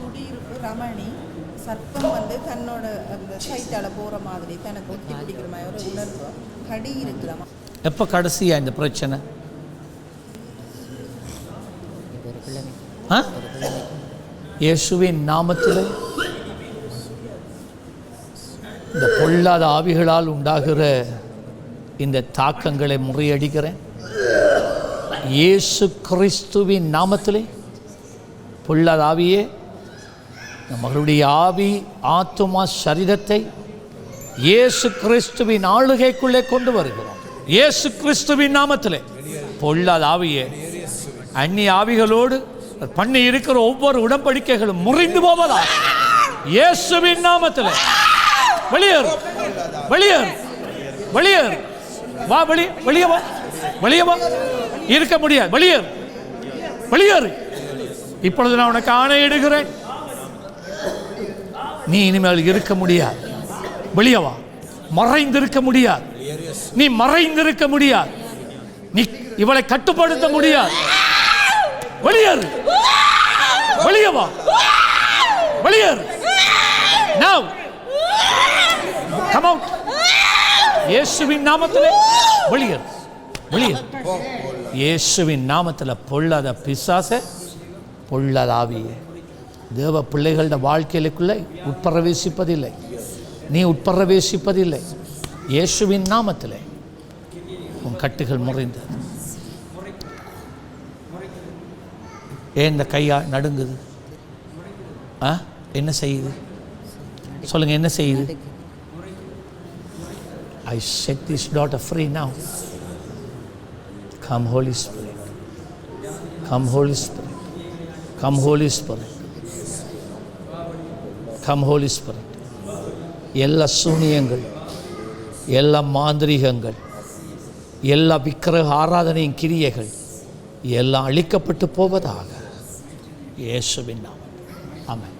குடியிருப்பு ரமணி சர்ப்பம் வந்து தன்னோட அந்த சைத்தால போற மாதிரி தனக்கு ஒட்டி பிடிக்கிற மாதிரி ஒரு உணர்வு. கடி இருக்கலாமா எப்போ கடைசியா இந்த பிரச்சனை? இயேசுவின் நாமத்தில். இந்த பொல்லாத ஆவிகளால் உண்டாகிற இந்த தாக்கங்களை முறியடிக்கிறேன். இயேசு கிறிஸ்துவின் நாமத்திலே. பொல்லாத ஆவியே நம்மளுடைய ஆவி ஆத்துமா சரீரத்தை இயேசு கிறிஸ்துவின் ஆளுகைக்குள்ளே கொண்டு வருகிறோம். இயேசு கிறிஸ்துவின் நாமத்தில். பொல்லாத ஆவியே அந்நிய ஆவிகளோடு பண்ணி இருக்கிற ஒவ்வொரு உடன்படிக்கைகளும் முறிந்து போவதா? இயேசுவின் நாமத்தில். வெளியேறு வெளியேறு வெளியேறு. வா வெளியே வெளியே வா வெளியே வா. இருக்க முடியாது வெளியேறு வெளியேறு. இப்பொழுது நான் உனக்கு ஆணையிடுகிறேன். நீ இனிமேல் இருக்க முடியாது. வெளியவா மறைந்திருக்க முடியாது. நீ மறைந்திருக்க முடியாது. நீ இவளை கட்டுப்படுத்த முடியாது. வெளியேறு வெளியவா வெளியேறு now. Come out. இயேசுவின் நாமத்திலே. வெளியேறு வெளியேறு இயேசுவின் நாமத்தில் பொல்லாத பிசாச பொல்லாத ஆவியே. தேவ பிள்ளைகளோட வாழ்க்கையிலுக்குள்ளே உட்பிரவேசிப்பதில்லை. நீ உட்பிரவேசிப்பதில்லை. இயேசுவின் நாமத்திலே உன் கட்டுகள் முறைந்தது ஏன் இந்த கையா நடுங்குது? ஆ? என்ன செய்யுது? சொல்லுங்க என்ன செய்யுது? I set this that a free now come Holy Spirit come Holy Spirit come Holy Spirit come Holy Spirit எல்லா சூனியங்கள் எல்லா மாந்திரிகங்கள் எல்லா விக்கிரக ஆராதனையின் கிரியைகள் எல்லாம் அழிக்கப்பட்டு போவதாக இயேசுவின் நாமம் ஆமாம்